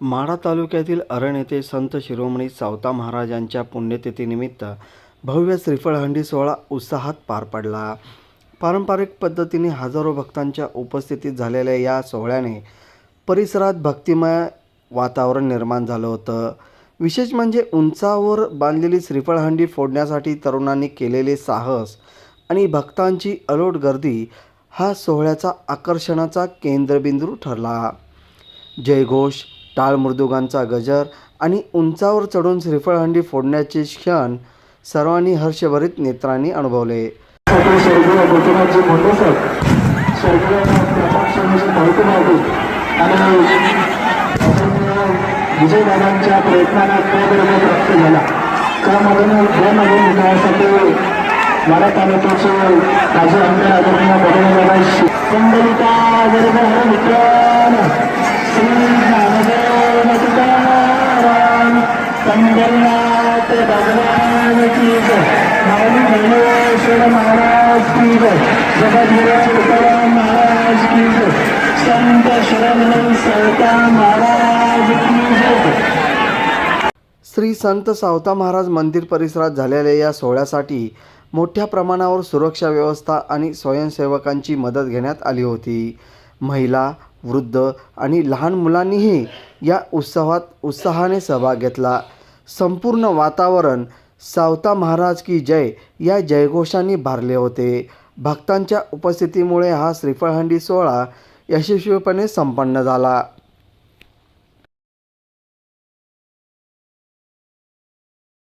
माढा तालुक्यातील अरण येथे संत शिरोमणी सावता महाराजांच्या पुण्यतिथीनिमित्त भव्य श्रीफळहंडी सोहळा उत्साहात पार पडला. पारंपरिक पद्धतीने हजारो भक्तांच्या उपस्थितीत झालेल्या या सोहळ्याने परिसरात भक्तिमय वातावरण निर्माण झालं होतं. विशेष म्हणजे उंचावर बांधलेली श्रीफळहंडी फोडण्यासाठी तरुणांनी केलेले साहस आणि भक्तांची अलोट गर्दी हा सोहळ्याचा आकर्षणाचा केंद्रबिंदू ठरला. जयघोष टाळ मृदुगांचा गजर आणि उंचावर चढून श्रीफळहंडी फोडण्याचे क्षण सर्वांनी हर्षभरित नेत्रांनी अनुभवले. विजयदादांच्या प्राप्त झाला. त्यामधून तालुक्याचे आमदार आदरणीय मित्रांनो अंबरनाथ भगवान की माऊली ज्ञानेश्वर महाराज की जगद्गुरु तुकाराम महाराज की संत श्रवण संता महाराज की श्री संत सावता महाराज मंदिर परिसरात झालेल्या या सोहळ्यासाठी मोठ्या प्रमाणावर सुरक्षा व्यवस्था आणि स्वयंसेवकांची मदत घेण्यात आली होती. महिला वृद्ध आणि लहान मुलांनीही या उत्सवात उत्साहाने सहभाग घेतला. संपूर्ण वातावरण सावता महाराज की जय या जयघोषांनी भारले होते. भक्तांच्या उपस्थितीमुळे हा श्रीफळहंडी सोहळा यशस्वीपणे संपन्न झाला.